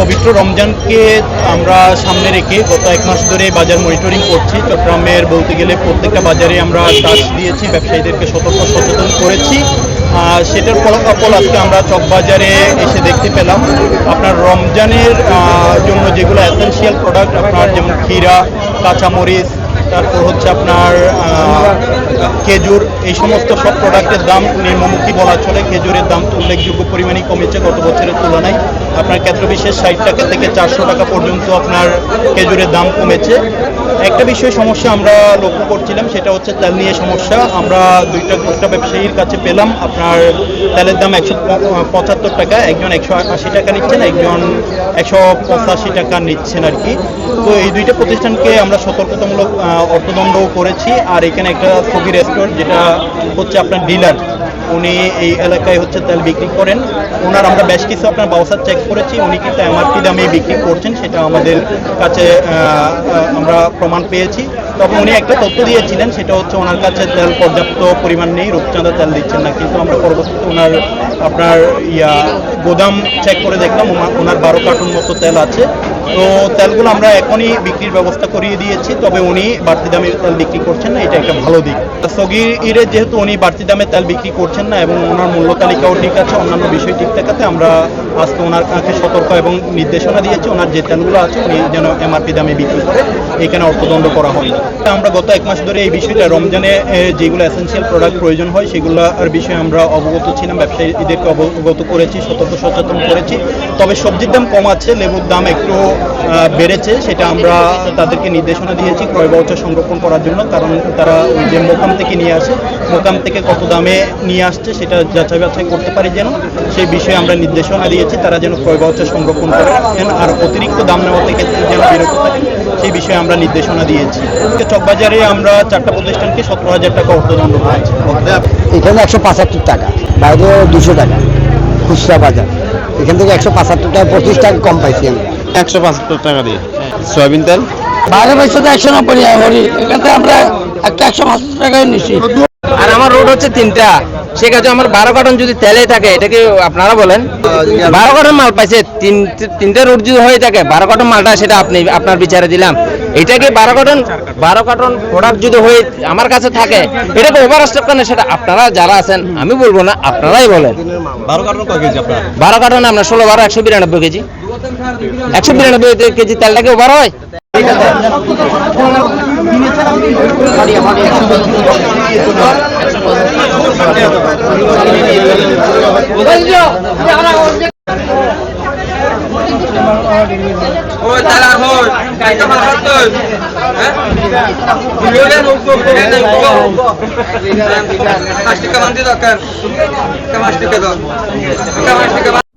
পবিত্র রমজানকে আমরা সামনে রেখে গত এক মাস ধরে বাজার মনিটরিং করছি। চট্টগ্রামের বলতে গেলে প্রত্যেকটা বাজারে আমরা টাচ দিয়েছি, ব্যবসায়ীদেরকে সতর্ক সচেতন করেছি। সেটার ফলাফল আজকে আমরা চকবাজারে এসে দেখতে পেলাম। আপনার রমজানের জন্য যেগুলো অ্যাসেন্সিয়াল প্রোডাক্ট আপনার যেমন ক্ষীরা, কাঁচামরিচ তারপর হচ্ছে আপনার খেজুর, এই সমস্ত সব প্রোডাক্টের দাম নিম্নমুখী বলা চলে। খেজুরের দাম উল্লেখযোগ্য পরিমাণে কমেছে গত বছরের তুলনায়। আপনার ক্ষেত্র বিশেষ ষাট টাকা থেকে চারশো টাকা পর্যন্ত আপনার খেজুরের দাম কমেছে। একটা বিষয় সমস্যা আমরা লক্ষ্য করছিলাম, সেটা হচ্ছে তেল নিয়ে সমস্যা। আমরা দুইটা দুটা ব্যবসায়ীর কাছে পেলাম, আপনার তেলের দাম একশো পঁচাত্তর টাকা, একজন একশো আশি টাকা নিচ্ছেন, একজন একশো পঁচাশি টাকা নিচ্ছেন আর কি। তো এই দুইটা প্রতিষ্ঠানকে আমরা সতর্কতামূলক অর্থদণ্ডও করেছি, আর এখানে একটা সগি রেস্টুরেন্ট যেটা হচ্ছে আপনার ডিলার, উনি এই এলাকায় হচ্ছে তেল বিক্রি করেন। ওনার আমরা বেশ কিছু আপনার ব্যবস্থা চেক করেছি, উনি কিন্তু এমআরপি দামে বিক্রি করছেন, সেটা আমাদের কাছে আমরা প্রমাণ পেয়েছি। তবে উনি একটা তথ্য দিয়েছিলেন, সেটা হচ্ছে ওনার কাছে তেল পর্যাপ্ত পরিমাণ নেই, রূপচাঁদা তেল দিচ্ছেন না, কিন্তু আমরা পরবর্তীতে ওনার আপনার ইয়া গোদাম চেক করে দেখলাম ওনার বারো কার্টুন মতো তেল আছে। তো তেলগুলো আমরা এখনই বিক্রির ব্যবস্থা করিয়ে দিয়েছি, তবে উনি বাড়তি দামে তেল বিক্রি করছেন না, এটা একটা ভালো দিক। সগিরে যেহেতু উনি বাড়তি দামে তেল বিক্রি করছেন না এবং ওনার মূল্য তালিকাও ঠিক আছে, অন্যান্য বিষয় ঠিক থাকাতে আমরা আজকে ওনার কাছে সতর্ক এবং নির্দেশনা দিয়েছি, ওনার যে তেলগুলো আছে, উনি যেন এমআরপি দামে বিক্রি করে এখানে অর্থদণ্ড করা হয়। আমরা গত এক মাস ধরে এই বিষয়টা রমজানে যেগুলো এসেন্সিয়াল প্রোডাক্ট প্রয়োজন হয়, সেগুলোর বিষয়ে আমরা অবগত ছিলাম, ব্যবসায়ীদেরকে অবগত করেছি, সতর্ক সচেতন করেছি। তবে সবজির দাম কম আছে, লেবুর দাম একটু বেড়েছে, সেটা আমরা তাদেরকে নির্দেশনা দিয়েছি ক্রয় বাউচার সংরক্ষণ করার জন্য, কারণ তারা যে মোকাম থেকে নিয়ে আসে, মোকাম থেকে কত দামে নিয়ে আসছে, সেটা যাচাই বাছাই করতে পারি যেন, সেই বিষয়ে আমরা নির্দেশনা দিয়েছি, তারা যেন ক্রয় বাউচার সংরক্ষণ করেন, আর অতিরিক্ত দাম নেওয়া থেকে যেন বিরত থাকেন। সেই বিষয়ে আমরা নির্দেশনা দিয়েছি। চকবাজারে আমরা চারটা প্রতিষ্ঠানকে সতেরো হাজার টাকা অর্থদণ্ড করেছি। এখানে একশো পঁচাত্তর টাকা বাইরে দুশো টাকা খুচরা বাজার। এখান থেকে একশো পঁচাত্তর টাকা পঁচিশ টাকা কম পাইছি আমি। একশো পঁচাত্তর টাকা দিয়ে। সয়াবিন তেল? বাইরে পয়সা তো একশো নব্বই হরি। এখান থেকে আমরা একটা একশো পঁচাত্তর টাকায় নিচ্ছি আমার রোড হচ্ছে তিনটা। সেক্ষেত্রে আমার বারো কার্টন যদি তেলে থাকে এটাকে আপনারা বলেন? বারো কার্টন মাল পাইছে তিন তিনটা রোড যদি হয়ে থাকে বারো কার্টন মালটা সেটা আপনি আপনার বিচারে দিলাম। এটাকে বারো কার্টন বারো কার্টন প্রোডাক্ট যদি হয়ে আমার কাছে থাকে এটাকে ওভার স্টক কেন সেটা আপনারা যারা আছেন আমি বলব না আপনারাই বলেন। বারো কার্টন আপনার? ষোলো বারো একশো বিরানব্বই কেজি। একশো বিরানব্বই কেজি তেলটাকে ওভার হয়? পাঁচ টাকা দরকার পাঁচ টাকা দাও পাঁচ টাকা